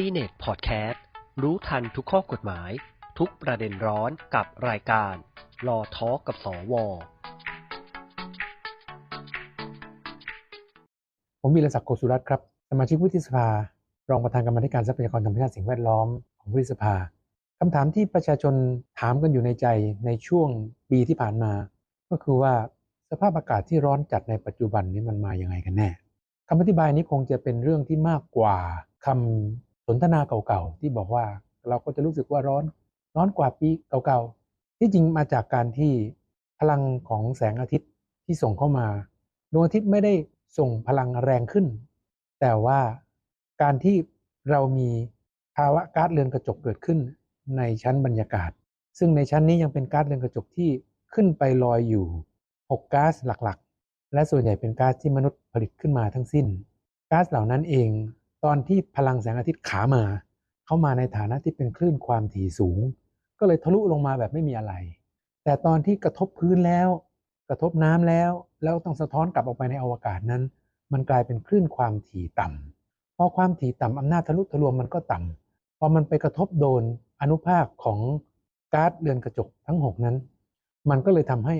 ซีเน็ตพอดแคสต์รู้ทันทุกข้อกฎหมาย ทุกประเด็นร้อนกับรายการรอทอกับสว ผมวีรศักดิ์โกสุรัตน์ครับ สมาชิกวุฒิสภา รองประธานกรรมธิการทรัพยากรธรรมชาติสิ่งแวดล้อมของวุฒิสภาคำถามที่ประชาชนถามกันอยู่ในใจในช่วงปีที่ผ่านมา ก็คือว่าสภาพอากาศที่ร้อนจัดในปัจจุบันนี้มันมาอย่างไงกันแน่คำอธิบายนี้คงจะเป็นเรื่องที่มากกว่าคำ นทนาเก่าๆที่บอกว่าเราก็จะรู้สึกว่าร้อนร้อนกว่าปีเก่าๆที่จริงมาจากการที่พลังของแสงอาทิตย์ที่ส่งเข้ามาดวงอาทิตย์ไม่ได้ส่งพลังแรงขึ้น แต่ว่าการที่เรามีภาวะก๊าซเรือนกระจกเกิดขึ้นในชั้นบรรยากาศ ซึ่งในชั้นนี้ยังเป็นก๊าซเรือนกระจกที่ขึ้นไปลอยอยู่ 6 ก๊าซหลักๆ และส่วนใหญ่เป็นก๊าซที่มนุษย์ผลิตขึ้นมาทั้งสิ้น ก๊าซเหล่านั้นเอง ตอนที่พลังแสงอาทิตย์ขามา เข้ามาในฐานะที่เป็นคลื่นความถี่สูง ก็เลยทะลุลงมาแบบไม่มีอะไร แต่ตอนที่กระทบพื้นแล้ว กระทบน้ำแล้ว แล้วต้องสะท้อนกลับออกไปในอวกาศนั้น มันกลายเป็นคลื่นความถี่ต่ำพอความถี่ต่ำอำนาจทะลุทะลวงมันก็ต่ำพอมันไปกระทบโดนอนุภาคของก๊าซเรือนกระจกทั้ง 6 นั้น มันก็เลยทำให้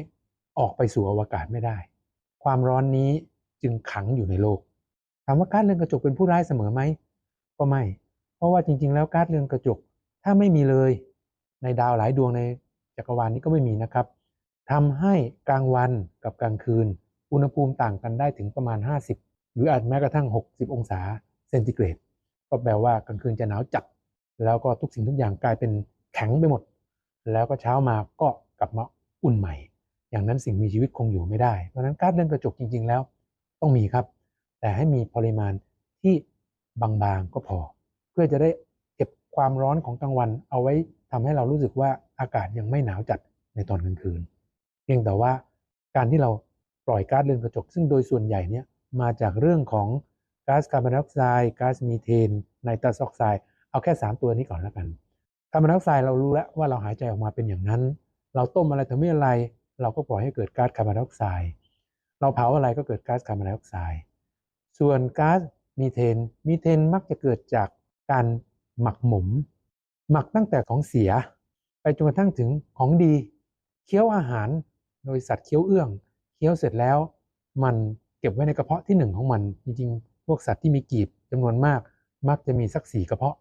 ออกไปสู่อวกาศไม่ได้ ความร้อนนี้จึงขังอยู่ในโลก ถามว่าก๊าซเรือนกระจกเป็นผู้ร้ายเสมอไหมก็ไม่ เพราะว่าจริง ๆ แล้วก๊าซเรือนกระจกถ้าไม่มีเลยในดาวหลายดวงในจักรวาลนี้ก็ไม่มีนะครับทำให้กลางวันกับกลางคืน อุณหภูมิต่างกันได้ถึงประมาณ 50 หรืออาจแม้กระทั่ง 60 องศาเซนติเกรด ก็แปลว่ากลางคืนจะหนาวจัด แล้วก็ทุกสิ่งทุกอย่างกลายเป็นแข็งไปหมด แล้วก็เช้ามาก็กลับมาอุ่นใหม่ อย่างนั้นสิ่งมีชีวิตคงอยู่ไม่ได้ เพราะฉะนั้นก๊าซเรือนกระจกจริง ๆ แล้วต้องมีครับ แต่ให้มีปริมาณที่บางๆก็พอ เพื่อจะได้เก็บความร้อนของกลางวัน เอาไว้ทำให้เรารู้สึกว่าอากาศยังไม่หนาวจัดในตอนกลางคืน เพียงแต่ว่าการที่เราปล่อยก๊าซเรือนกระจก ซึ่งโดยส่วนใหญ่เนี่ยมาจากเรื่องของก๊าซคาร์บอนไดออกไซด์ก๊าซมีเทนไนตรัสออกไซด์เอาแค่ 3 ตัวนี้ก่อนแล้วกันคาร์บอนไดออกไซด์เรารู้แล้วว่าเราหายใจออกมาเป็นอย่างนั้น เราต้มอะไรทำให้อะไร เราก็ปล่อยให้เกิดก๊าซคาร์บอนไดออกไซด์เราเผาอะไรก็เกิดก๊าซคาร์บอนไดออกไซด์ ส่วนก๊าซมีเทน มีเทนมักจะเกิดจากการหมักหมม หมักตั้งแต่ของเสีย ไปจนกระทั่งถึงของดี เคี้ยวอาหารโดยสัตว์เคี้ยวเอื้อง เคี้ยวเสร็จแล้ว มันเก็บไว้ในกระเพาะที่หนึ่งของมัน จริงๆ พวกสัตว์ที่มีกีบจำนวนมาก มักจะมีสักสี่กระเพาะ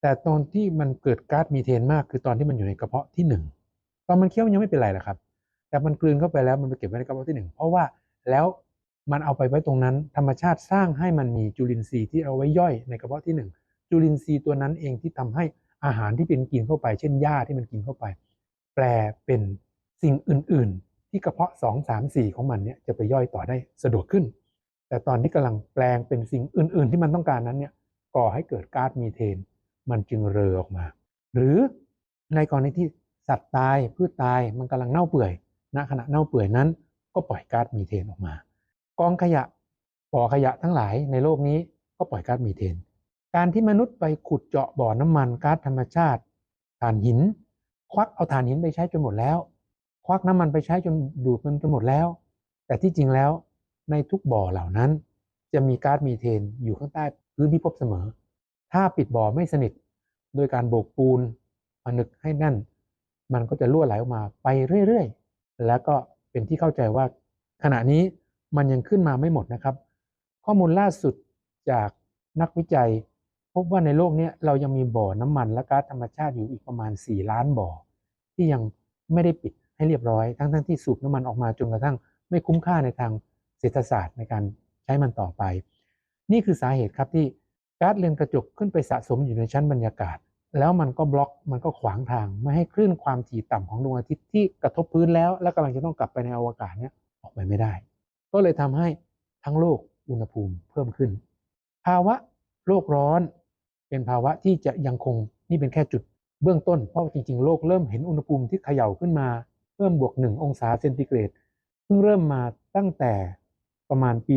แต่ตอนที่มันเกิดก๊าซมีเทนมากคือตอนที่มันอยู่ในกระเพาะที่หนึ่งตอนมันเคี้ยวยังไม่เป็นไรหรอกครับ แต่มันกลืนเข้าไปแล้วมันไปเก็บไว้ในกระเพาะที่หนึ่งเพราะว่าแล้ว มันเอาไปไว้ตรงนั้น ธรรมชาติสร้างให้มันมีจุลินทรีย์ที่เอาไว้ย่อยในกระเพาะที่หนึ่งจุลินทรีย์ตัวนั้นเองที่ทำให้อาหารที่เป็นกินเข้าไป เช่นหญ้าที่มันกินเข้าไป แปลเป็นสิ่งอื่น ๆ ที่กระเพาะ 2 3 4 ของมันเนี่ยจะไปย่อยต่อได้สะดวกขึ้น แต่ตอนที่กำลังแปลงเป็นสิ่งอื่น ๆ ที่มันต้องการนั้นเนี่ยก่อให้เกิดก๊าซมีเทน มันจึงเรอออกมา หรือในกรณีที่สัตว์ตายพืชตายมันกำลังเน่าเปื่อยณขณะเน่าเปื่อยนั้น ก็ปล่อยก๊าซมีเทนออกมา กองขยะบ่อขยะทั้งหลายในโลกนี้ก็ปล่อยก๊าซมีเทน การที่มนุษย์ไปขุดเจาะบ่อน้ำมันก๊าซธรรมชาติถ่านหิน ควักเอาถ่านหินไปใช้จนหมดแล้ว ควักน้ำมันไปใช้จนดูดมันจนหมดแล้ว แต่ที่จริงแล้วในทุกบ่อเหล่านั้น จะมีก๊าซมีเทนอยู่ข้างใต้พื้นพิภพเสมอ ถ้าปิดบ่อไม่สนิทโดยการโบกปูนผนึกให้แน่น มันก็จะรั่วไหลออกมาไปเรื่อยๆ แล้วก็เป็นที่เข้าใจว่าขณะนี้ มันยังขึ้นมาไม่หมดนะครับ ข้อมูลล่าสุดจากนักวิจัย พบว่าในโลกนี้เรายังมีบ่อน้ำมันและก๊าซธรรมชาติอยู่อีกประมาณ 4 ล้านบ่อ ที่ยังไม่ได้ปิดให้เรียบร้อย ทั้งๆทที่สูบน้ำมันออกมาจนกระทั่งไม่คุ้มค่าในทางเศรษฐศาสตร์ในการใช้มันต่อไป นี่คือสาเหตุครับที่ก๊าซเรือนกระจกขึ้นไปสะสมอยู่ในชั้นบรรยากาศ แล้วมันก็บล็อกมันก็ขวางทางไม่ให้คลื่นความถี่ต่ำของดวงอาทิตย์ที่กระทบพื้นแล้ว และกำลังจะต้องกลับไปในอวกาศเนี้ยออกไปไม่ได้ ก็เลยทำให้ทั้งโลกอุณหภูมิเพิ่มขึ้น ภาวะโลกร้อน เป็นภาวะที่จะยังคงนี่เป็นแค่จุดเบื้องต้น เพราะจริง ๆ โลกเริ่มเห็นอุณหภูมิที่เขย่าขึ้นมา เพิ่มบวกหนึ่งองศาเซนติเกรดเพิ่งเริ่มมาตั้งแต่ประมาณปี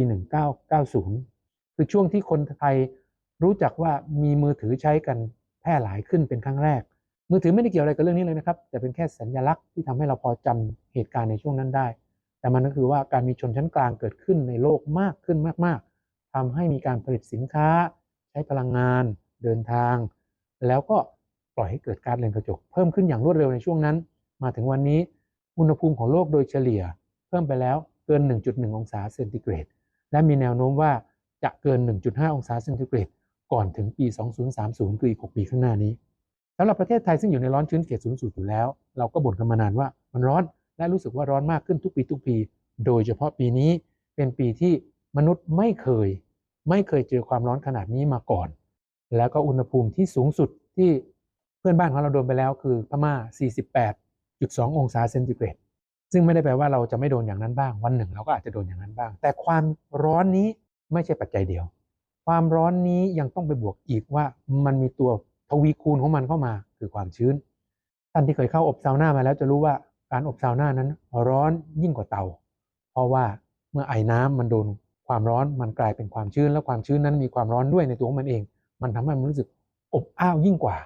1990 คือช่วงที่คนไทยรู้จักว่ามีมือถือใช้กันแพร่หลายขึ้นเป็นครั้งแรก มือถือไม่ได้เกี่ยวอะไรกับเรื่องนี้เลยนะครับ แต่เป็นแค่สัญลักษณ์ที่ทำให้เราพอจำเหตุการณ์ในช่วงนั้นได้ แต่มันก็คือว่าการมีชนชั้นกลางเกิดขึ้นในโลกมากขึ้นมาก ๆทำให้มีการผลิตสินค้า ใช้พลังงาน เดินทาง แล้วก็ปล่อยให้เกิดก๊าซเรือนกระจก เพิ่มขึ้นอย่างรวดเร็วในช่วงนั้น มาถึงวันนี้อุณหภูมิของโลกโดยเฉลี่ย เพิ่มไปแล้วเกิน 1.1 องศาเซนติเกรด และมีแนวโน้มว่าจะเกิน 1.5 องศาเซนติเกรด ก่อนถึงปี 2030 คืออีก 6 ปีข้างหน้านี้สำหรับประเทศไทยซึ่งอยู่ในร้อนชื้นเขตศูนย์สูตรอยู่แล้ว เราก็บ่นกันมานานว่ามันร้อน และรู้สึกว่าร้อนมากขึ้นทุกปีทุกปี โดยเฉพาะปีนี้เป็นปีที่มนุษย์ไม่เคย ไม่เคยเจอความร้อนขนาดนี้มาก่อน แล้วก็อุณหภูมิที่สูงสุดที่เพื่อนบ้านของเราโดนไปแล้วคือพม่า 48.2 องศาเซนติเกรด ซึ่งไม่ได้แปลว่าเราจะไม่โดนอย่างนั้นบ้าง วันหนึ่งเราก็อาจจะโดนอย่างนั้นบ้าง แต่ความร้อนนี้ไม่ใช่ปัจจัยเดียว ความร้อนนี้ยังต้องไปบวกอีกว่ามันมีตัวทวีคูณของมันเข้ามาคือความชื้น ท่านที่เคยเข้าอบซาวน่ามาแล้วจะรู้ว่า การอบซาวน่านั้นร้อนยิ่งกว่าเตา เพราะว่าเมื่อไอ้น้ำมันโดนความร้อนมันกลายเป็นความชื้น และความชื้นนั้นมีความร้อนด้วยในตัวของมันเอง มันทำให้มันรู้สึกอบอ้าวยิ่งกว่า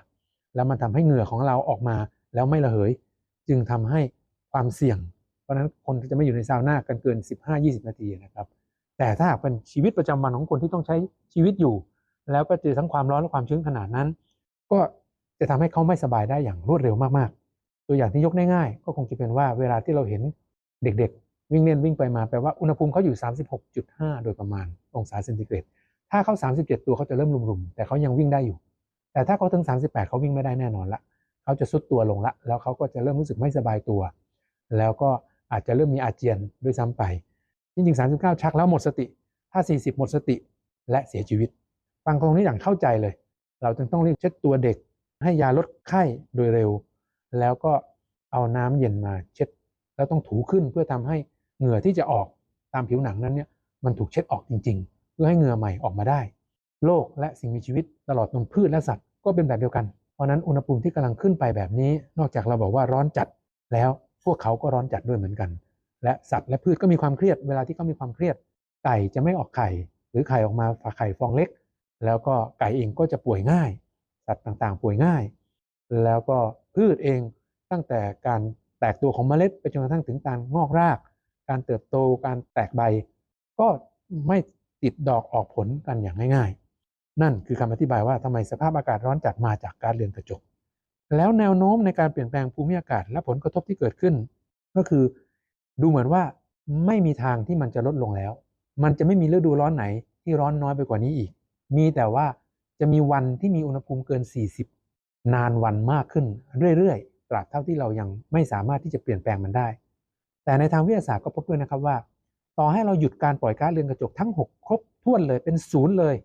แล้วมันทำให้เหงื่อของเราออกมาแล้วไม่ระเหย จึงทำให้ความเสี่ยง เพราะนั้นคนจะไม่อยู่ในซาวน่ากันเกิน 15-20 นาทีนะครับ แต่ถ้าหากเป็นชีวิตประจำวันของคนที่ต้องใช้ชีวิตอยู่ แล้วก็เจอทั้งความร้อนและความชื้นขนาดนั้น ก็จะทำให้เขาไม่สบายได้อย่างรวดเร็วมากๆ ตัวอย่างที่ยกง่ายๆก็คงจะเป็นว่าเวลาที่เราเห็นเด็กๆ วิ่งเล่นวิ่งไปมาแปลว่าอุณหภูมิเขาอยู่ 36.5 โดยประมาณองศาเซนติเกรดถ้าเขา 37 ตัวเขาจะเริ่มรุมๆ แต่เขายังวิ่งได้อยู่ แต่ถ้าเขาถึง 38 เขาวิ่งไม่ได้แน่นอนละเขาจะซุดตัวลงละ แล้วเขาก็จะเริ่มรู้สึกไม่สบายตัว แล้วก็อาจจะเริ่มมีอาเจียนด้วยซ้ำไป จริงๆ 39 ชักแล้วหมดสติ ถ้า 40 หมดสติและเสียชีวิต ฟังตรงนี้อย่างเข้าใจเลย เราจึงต้องรีบเช็ดตัวเด็ก ให้ยาลดไข้โดยเร็ว แล้วก็เอาน้ำเย็นมาเช็ด แล้วต้องถูขึ้นเพื่อทำให้เหงื่อที่จะออกตามผิวหนังนั้นเนี่ยมันถูกเช็ดออกจริง ๆ เพื่อให้เหงื่อใหม่ออกมาได้ โลกและสิ่งมีชีวิตตลอดจนพืชและสัตว์ก็เป็นแบบเดียวกัน เพราะนั้นอุณหภูมิที่กำลังขึ้นไปแบบนี้ นอกจากเราบอกว่าร้อนจัดแล้วพวกเขาก็ร้อนจัดด้วยเหมือนกัน และสัตว์และพืชก็มีความเครียดเวลาที่เขามีความเครียด ไก่จะไม่ออกไข่ หรือไข่ออกมาฝาไข่ฟองเล็ก แล้วก็ไก่เองก็จะป่วยง่าย สัตว์ต่างๆ ป่วยง่าย แล้วก็ พืชเองตั้งแต่การแตกตัวของเมล็ดไปจนกระทั่งถึงการงอกราก การเติบโตการแตกใบ ก็ไม่ติดดอกออกผลกันอย่างง่าย ๆ นั่นคือคำอธิบายว่าทำไมสภาพอากาศร้อนจัดมาจากการเรือนกระจก แล้วแนวโน้มในการเปลี่ยนแปลงภูมิอากาศและผลกระทบที่เกิดขึ้น ก็คือดูเหมือนว่าไม่มีทางที่มันจะลดลงแล้ว มันจะไม่มีฤดูร้อนไหนที่ร้อนน้อยไปกว่านี้อีก มีแต่ว่าจะมีวันที่มีอุณหภูมิเกิน 40 นานวันมากขึ้นเรื่อยๆตราบเท่าที่เรายังไม่สามารถที่จะเปลี่ยนแปลงมันได้ แต่ในทางวิทยาศาสตร์ก็พบด้วยนะครับว่า ต่อให้เราหยุดการปล่อยก๊าซเรือนกระจกทั้ง 6 ครบถ้วนเลยเป็นศูนย์เลย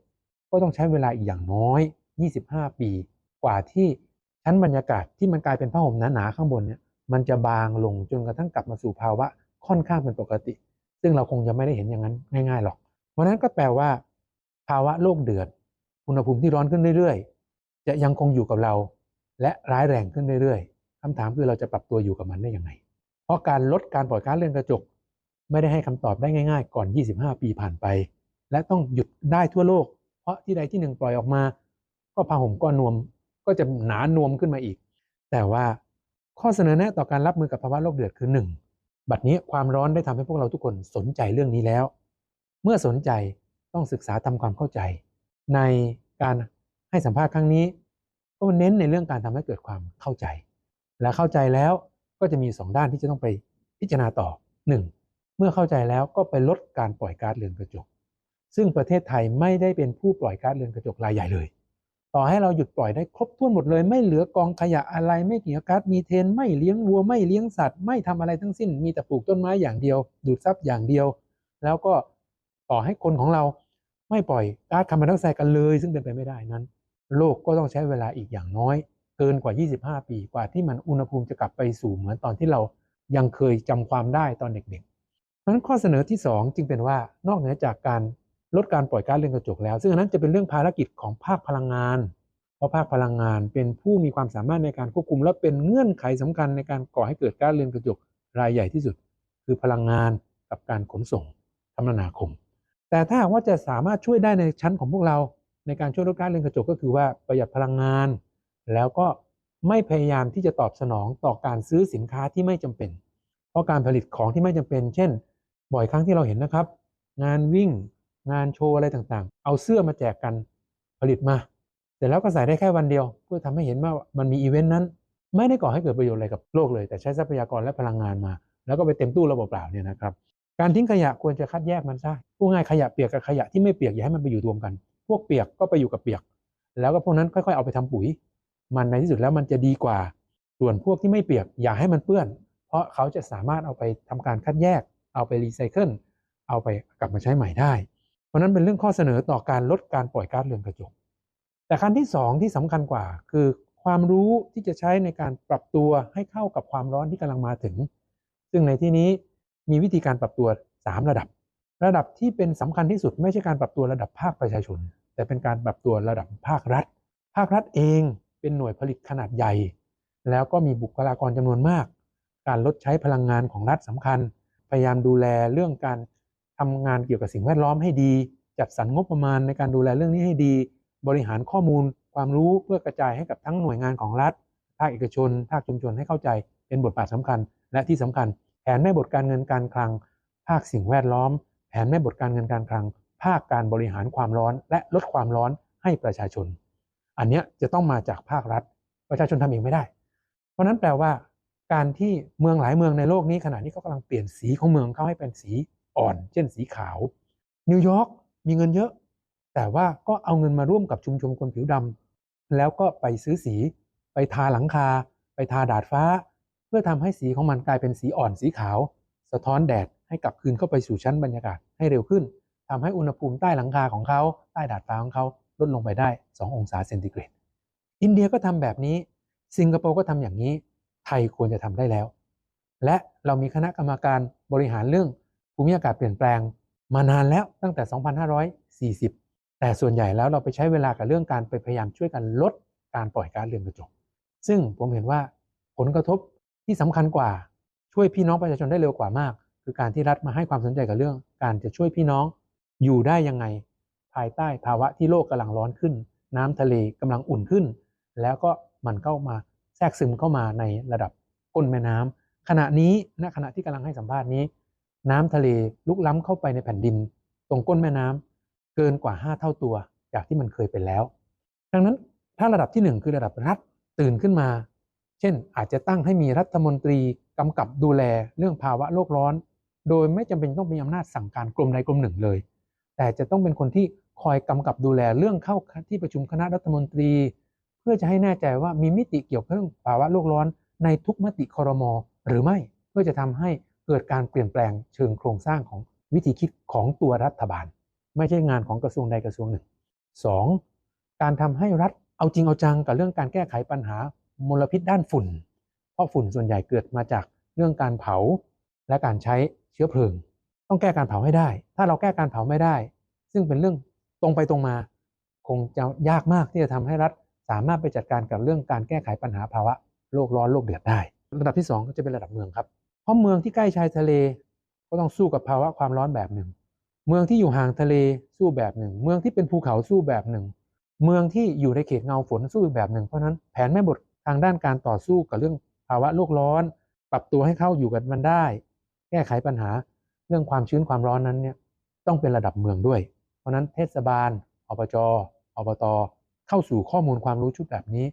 ก็ต้องใช้เวลาอีกอย่างน้อย 25 ปี กว่าที่ชั้นบรรยากาศที่มันกลายเป็นผ้าห่มหนาๆข้างบนเนี่ยมันจะบางลงจนกระทั่งกลับมาสู่ภาวะค่อนข้างเป็นปกติ ซึ่งเราคงจะไม่ได้เห็นอย่างนั้นง่ายๆหรอก เพราะนั้นก็แปลว่า ภาวะโลกเดือดอุณหภูมิที่ร้อนขึ้นเรื่อยๆ จะยังคงอยู่กับเรา และร้ายแรงขึ้นเรื่อยๆคำถามคือเราจะปรับตัวอยู่กับมันได้ยังไง เพราะการลดการปล่อยก๊าซเรือนกระจก ไม่ได้ให้คำตอบได้ง่าย ๆ ก่อน 25 ปีผ่านไป และต้องหยุดได้ทั่วโลก เพราะที่ใดที่หนึ่งปล่อยออกมา ก็ผ้าห่มก้อนนวมก็จะหนานวมขึ้นมาอีก แต่ว่าข้อเสนอแนะต่อการรับมือกับภาวะโลกเดือดคือ 1. บัดนี้ความร้อนได้ทำให้พวกเราทุกคนสนใจเรื่องนี้แล้ว เมื่อสนใจต้องศึกษาทำความเข้าใจ ในการ ให้สัมภาษณ์ครั้งนี้ ก็เน้นในเรื่องการทำให้เกิดความเข้าใจ และเข้าใจแล้วก็จะมีสองด้านที่จะต้องไปพิจารณาต่อ 1. เมื่อเข้าใจแล้วก็ไปลดการปล่อยก๊าซเรือนกระจก ซึ่งประเทศไทยไม่ได้เป็นผู้ปล่อยก๊าซเรือนกระจกรายใหญ่เลย ต่อให้เราหยุดปล่อยได้ครบถ้วนหมดเลย ไม่เหลือกองขยะอะไรไม่เกี่ยวก๊าซมีเทน ไม่เลี้ยงวัวไม่เลี้ยงสัตว์ ไม่ทำอะไรทั้งสิ้น มีแต่ปลูกต้นไม้อย่างเดียว ดูดซับอย่างเดียว แล้วก็ต่อให้คนของเราไม่ปล่อยก๊าซคาร์บอนไดออกไซด์กันเลย ซึ่งเป็นไปไม่ได้นั้น โลกก็ต้องใช้เวลาอีกอย่างน้อย เกินกว่า 25 ปีกว่าที่มันอุณหภูมิจะกลับไปสู่เหมือนตอนที่เรายังเคยจำความได้ตอนเด็กๆเพราะนั้นข้อเสนอที่ 2 จึงเป็นว่านอกเหนือจากการลดการปล่อยก๊าซเรือนกระจกแล้ว ซึ่งอันนั้นจะเป็นเรื่องภารกิจของภาคพลังงาน เพราะภาคพลังงานเป็นผู้มีความสามารถในการควบคุม และเป็นเงื่อนไขสำคัญในการก่อให้เกิดก๊าซเรือนกระจกรายใหญ่ที่สุด คือพลังงานกับการขนส่งคมนาคม แต่ถ้าหากว่าจะสามารถช่วยได้ในชั้นของพวกเรา ในการช่วยลดกาซเรือนกระจกก็คือว่าประหยัดพลังงาน แล้วก็ไม่พยายามที่จะตอบสนองต่อการซื้อสินค้าที่ไม่จำเป็น เพราะการผลิตของที่ไม่จำเป็น เช่น บ่อยครั้งที่เราเห็นนะครับ งานวิ่ง งานโชว์อะไรต่างๆ เอาเสื้อมาแจกกันผลิตมา เสร็จแล้วก็ใส่ได้แค่วันเดียว เพื่อทำให้เห็นว่ามันมีอีเวนต์นั้น ไม่ได้ก่อให้เกิดประโยชน์อะไรกับโลกเลย แต่ใช้ทรัพยากรและพลังงานมา แล้วก็ไปเต็มตู้ระบบเปล่าเนี่ยนะครับ การทิ้งขยะควรจะคัดแยกมันซะพูดง่ายขยะเปียกกับขยะที่ไม่เปียกอย่าให้มันไปอยู่รวมกัน พวกเปียกก็ไปอยู่กับเปียก แล้วก็พวกนั้นค่อยๆเอาไปทำปุ๋ย มันในที่สุดแล้วมันจะดีกว่า ส่วนพวกที่ไม่เปียกอย่าให้มันเปื้อน เพราะเขาจะสามารถเอาไปทำการคัดแยก เอาไปรีไซเคิลเอาไปกลับมาใช้ใหม่ได้ เพราะนั้นเป็นเรื่องข้อเสนอต่อการลดการปล่อยก๊าซเรือนกระจก แต่ขั้นที่สองที่สำคัญกว่า คือความรู้ที่จะใช้ในการปรับตัวให้เข้ากับความร้อนที่กำลังมาถึง ซึ่งในที่นี้มีวิธีการปรับตัว 3 ระดับ ระดับที่เป็นสำคัญที่สุดไม่ใช่การปรับตัวระดับภาคประชาชน แต่เป็นการปรับตัวระดับภาครัฐ ภาครัฐเองเป็นหน่วยผลิตขนาดใหญ่ แล้วก็มีบุคลากรจำนวนมาก การลดใช้พลังงานของรัฐสำคัญ พยายามดูแลเรื่องการทำงานเกี่ยวกับสิ่งแวดล้อมให้ดี จัดสรรงบประมาณในการดูแลเรื่องนี้ให้ดี บริหารข้อมูล ความรู้เพื่อกระจายให้กับทั้งหน่วยงานของรัฐ ภาคเอกชน ภาคชุมชนให้เข้าใจ เป็นบทบาทสำคัญ และที่สำคัญ แผนแม่บทการเงินการคลัง ภาคสิ่งแวดล้อม ผนแม่บทการเงินการคลัง ภาคการบริหารความร้อนและลดความร้อนให้ประชาชน อันนี้จะต้องมาจากภาครัฐ ประชาชนทำเองไม่ได้ เพราะนั้นแปลว่า การที่เมืองหลายเมืองในโลกนี้ขณะนี้เขากำลังเปลี่ยนสีของเมืองเขาให้เป็นสีอ่อน เช่นสีขาว นิวยอร์กมีเงินเยอะ แต่ว่าก็เอาเงินมาร่วมกับชุมชนคนผิวดำแล้วก็ไปซื้อสี ไปทาหลังคา ไปทาดาดฟ้า เพื่อทำให้สีของมันกลายเป็นสีอ่อนสีขาว สะท้อนแดด ให้กลับคืนเข้าไปสู่ชั้นบรรยากาศให้เร็วขึ้นทำให้อุณหภูมิใต้หลังคาของเขา ใต้ดาดฟ้าของเขาลดลงไปได้ 2 องศาเซนติเกรด อินเดียก็ทำแบบนี้ สิงคโปร์ก็ทำอย่างนี้ ไทยควรจะทำได้แล้ว และเรามีคณะกรรมการบริหารเรื่องภูมิอากาศเปลี่ยนแปลง มานานแล้วตั้งแต่ 2540 แต่ส่วนใหญ่แล้วเราไปใช้เวลากับเรื่องการไปพยายามช่วยกันลดการปล่อยก๊าซเรือนกระจก ซึ่งผมเห็นว่าผลกระทบที่สำคัญกว่าช่วยพี่น้องประชาชนได้เร็วกว่ามาก คือการที่รัฐมาให้ความสนใจกับเรื่อง การจะช่วยพี่น้องอยู่ได้ยังไง ภายใต้ภาวะที่โลกกำลังร้อนขึ้น น้ำทะเลกำลังอุ่นขึ้น แล้วก็มันเข้ามาแทรกซึมเข้ามาในระดับก้นแม่น้ำขณะนี้ณขณะที่กำลังให้สัมภาษณ์นี้ น้ำทะเลลุกล้ำเข้าไปในแผ่นดิน ตรงก้นแม่น้ำเกินกว่า 5 เท่าตัว จากที่มันเคยเป็นแล้ว ดังนั้นถ้าระดับที่ 1 คือระดับรัฐตื่นขึ้นมา เช่นอาจจะตั้งให้มีรัฐมนตรีกำกับดูแลเรื่องภาวะโลกร้อน โดยไม่จำเป็นต้องมีอำนาจสั่งการกรมใดกรมหนึ่งเลย แต่จะต้องเป็นคนที่คอยกำกับดูแลเรื่องเข้าที่ประชุมคณะรัฐมนตรี เพื่อจะให้แน่ใจว่ามีมิติเกี่ยวกับเรื่องภาวะโลกร้อนในทุกมติคอรมอหรือไม่เพื่อจะทำให้เกิดการเปลี่ยนแปลงเชิงโครงสร้างของวิธีคิดของตัวรัฐบาล ไม่ใช่งานของกระทรวงใดกระทรวงหนึ่ง 2. การทำให้รัฐเอาจริงเอาจังกับเรื่องการแก้ไขปัญหามลพิษด้านฝุ่น เพราะฝุ่นส่วนใหญ่เกิดมาจากเรื่องการเผาและการใช้ เชื้อเพลิง ต้องแก้การเผาให้ได้ ถ้าเราแก้การเผาไม่ได้ ซึ่งเป็นเรื่องตรงไปตรงมา คงจะยากมากที่จะทำให้รัฐสามารถไปจัดการกับเรื่องการแก้ไขปัญหาภาวะโลกร้อนโลกเดือดได้ ระดับที่ 2 ก็จะเป็นระดับเมืองครับ เพราะเมืองที่ใกล้ชายทะเลก็ต้องสู้กับภาวะความร้อนแบบหนึ่ง เมืองที่อยู่ห่างทะเลสู้แบบหนึ่ง เมืองที่เป็นภูเขาสู้แบบหนึ่ง เมืองที่อยู่ในเขตเงาฝนสู้อีกแบบหนึ่ง เพราะนั้นแผนแม่บททางด้านการต่อสู้กับเรื่องภาวะโลกร้อน ปรับตัวให้เข้าอยู่กันมันได้ ก้ไขปัญหาเรื่องความชื้นความร้อนนั้นเนี่ยต้องเป็นระดับเมืองด้วย เพราะนั้นเทศบาลอบจอบตเข้าสู่ข้อมูลความรู้ชุดแบบนี้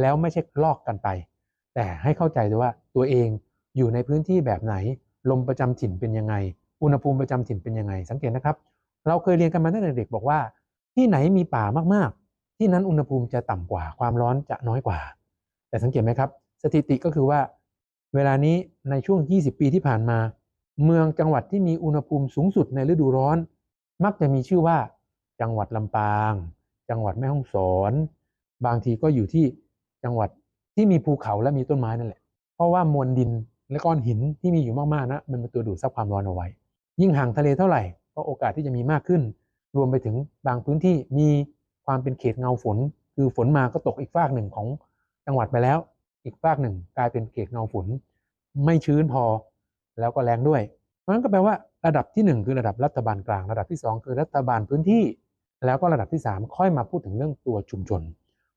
แล้วไม่ใช่ลอกกันไป แต่ให้เข้าใจด้วยว่าตัวเองอยู่ในพื้นที่แบบไหน ลมประจำถิ่นเป็นยังไง อุณหภูมิประจำถิ่นเป็นยังไง สังเกตนะครับ เราเคยเรียนกันมาตั้งแต่เด็กบอกว่า ที่ไหนมีป่ามากๆ ที่นั้นอุณหภูมิจะต่ำกว่า ความร้อนจะน้อยกว่า แต่สังเกตไหมครับ สถิติก็คือว่า เวลานี้ในช่วง 20 ปีที่ผ่านมา เมืองจังหวัดที่มีอุณหภูมิสูงสุดในฤดูร้อน มักจะมีชื่อว่า จังหวัดลำปาง จังหวัดแม่ฮ่องสอน บางทีก็อยู่ที่จังหวัดที่มีภูเขาและมีต้นไม้นั่นแหละ เพราะว่ามวลดินและก้อนหินที่มีอยู่มากๆนะมันเป็นตัวดูดซับความร้อนเอาไว้ ยิ่งห่างทะเลเท่าไหร่ก็โอกาสที่จะมีมากขึ้น รวมไปถึงบางพื้นที่มีความเป็นเขตเงาฝน คือฝนมาก็ตกอีกฝากหนึ่งของจังหวัดไปแล้ว อีกฝากหนึ่งกลายเป็นเขตเงาฝน ไม่ชื้นพอ แล้วก็แรงด้วยเพราะนั้นก็แปลว่าระดับที่ 1 คือระดับรัฐบาลกลาง ระดับที่ 2 คือรัฐบาลพื้นที่ แล้วก็ระดับที่ 3 ค่อยมาพูดถึงเรื่องตัวชุมชน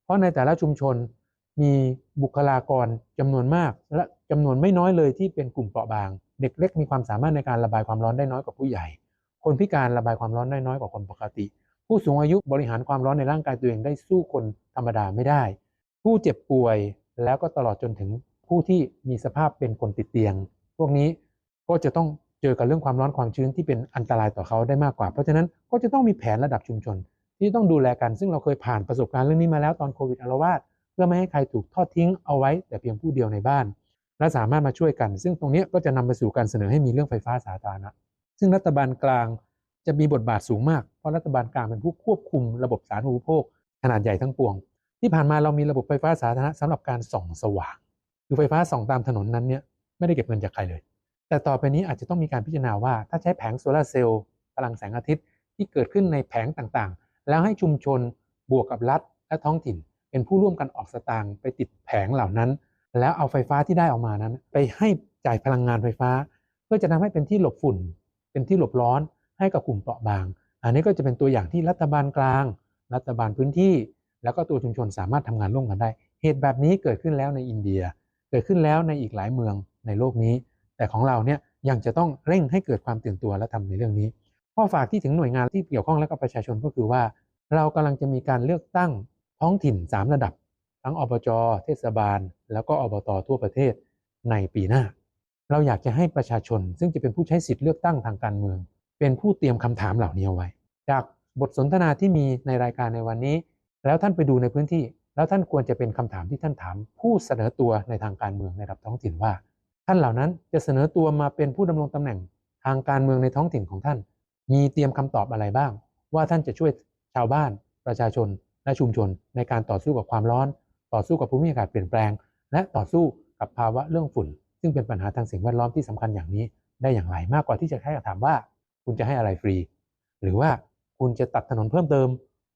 เพราะในแต่ละชุมชนมีบุคลากรจำนวนมาก และจำนวนไม่น้อยเลยที่เป็นกลุ่มเปราะบาง เด็กเล็กมีความสามารถในการระบายความร้อนได้น้อยกว่าผู้ใหญ่ คนพิการระบายความร้อนได้น้อยกว่าคนปกติ ผู้สูงอายุบริหารความร้อนในร่างกายตัวเองได้สู้คนธรรมดาไม่ได้ ผู้เจ็บป่วยแล้วก็ตลอดจนถึงผู้ที่มีสภาพเป็นคนติดเตียง พวกนี้ ก็จะต้องเจอกับเรื่องความร้อนความชื้นที่เป็นอันตรายต่อเขาได้มากกว่า เพราะฉะนั้นก็จะต้องมีแผนระดับชุมชน ที่ต้องดูแลกันซึ่งเราเคยผ่านประสบการณ์เรื่องนี้มาแล้วตอนโควิดอาละวาดเพื่อไม่ให้ใครถูกทอดทิ้งเอาไว้ แต่เพียงผู้เดียวในบ้าน และสามารถมาช่วยกัน ซึ่งตรงนี้ก็จะนำไปสู่การเสนอให้มีเรื่องไฟฟ้าสาธารณะ ซึ่งรัฐบาลกลางจะมีบทบาทสูงมาก เพราะรัฐบาลกลางเป็นผู้ควบคุมระบบสาธารณูปโภคขนาดใหญ่ทั้งปวง ที่ผ่านมาเรามีระบบไฟฟ้าสาธารณะสำหรับการส่องสว่าง คือไฟฟ้าส่องตามถนนนั้นเนี่ยไม่ได้เก็บเงินจากใครเลย แต่ต่อไปนี้อาจจะต้องมีการพิจารณาว่า ถ้าใช้แผงโซลาร์เซลล์พลังแสงอาทิตย์ที่เกิดขึ้นในแผงต่างๆ แล้วให้ชุมชนบวกกับรัฐและท้องถิ่น เป็นผู้ร่วมกันออกสตางค์ไปติดแผงเหล่านั้น แล้วเอาไฟฟ้าที่ได้ออกมานั้น ไปให้จ่ายพลังงานไฟฟ้า เพื่อจะทำให้เป็นที่หลบฝุ่น เป็นที่หลบร้อนให้กับกลุ่มเปราะบาง อันนี้ก็จะเป็นตัวอย่างที่รัฐบาลกลาง รัฐบาลพื้นที่ แล้วก็ตัวชุมชนสามารถทำงานร่วมกันได้ เหตุแบบนี้เกิดขึ้นแล้วในอินเดีย เกิดขึ้นแล้วในอีกหลายเมืองในโลกนี้ แต่ของเราเนี่ยยังจะต้องเร่งให้เกิดความตื่นตัวและทำในเรื่องนี้ ข้อฝากที่ถึงหน่วยงานที่เกี่ยวข้องและก็ประชาชนก็คือว่า เรากำลังจะมีการเลือกตั้งท้องถิ่น 3 ระดับ ทั้งอบจ เทศบาล แล้วก็อบตทั่วประเทศในปีหน้า เราอยากจะให้ประชาชน ซึ่งจะเป็นผู้ใช้สิทธิ์เลือกตั้งทางการเมือง เป็นผู้เตรียมคำถามเหล่านี้เอาไว้ จากบทสนทนาที่มีในรายการในวันนี้ แล้วท่านไปดูในพื้นที่ แล้วท่านควรจะเป็นคำถามที่ท่านถาม ผู้เสนอตัวในทางการเมืองในระดับท้องถิ่นว่า ท่านเหล่านั้นจะเสนอตัวมาเป็นผู้ดำรงตำแหน่งทางการเมืองในท้องถิ่นของท่าน มีเตรียมคำตอบอะไรบ้าง ว่าท่านจะช่วยชาวบ้าน ประชาชน และชุมชน ในการต่อสู้กับความร้อน ต่อสู้กับภูมิอากาศเปลี่ยนแปลง และต่อสู้กับภาวะเรื่องฝุ่น ซึ่งเป็นปัญหาทางสิ่งแวดล้อมที่สำคัญอย่างนี้ ได้อย่างไรมากกว่าที่จะแค่ถามว่า คุณจะให้อะไรฟรี หรือว่าคุณจะตัดถนนเพิ่มเติม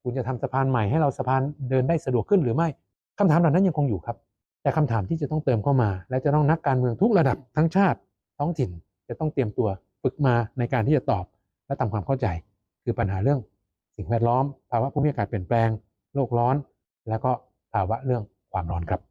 คุณจะทำสะพานใหม่ให้เราสะพานเดินได้สะดวกขึ้นหรือไม่คำถามเหล่านั้นยังคงอยู่ครับ แต่คำถามที่จะต้องเติมเข้ามา และจะต้องนักการเมืองทุกระดับทั้งชาติท้องถิ่นจะต้องเตรียมตัวฝึกมาในการที่จะตอบและทำความเข้าใจ คือปัญหาเรื่องสิ่งแวดล้อม ภาวะภูมิอากาศเปลี่ยนแปลง โลกร้อน แล้วก็ภาวะเรื่องความร้อนครับ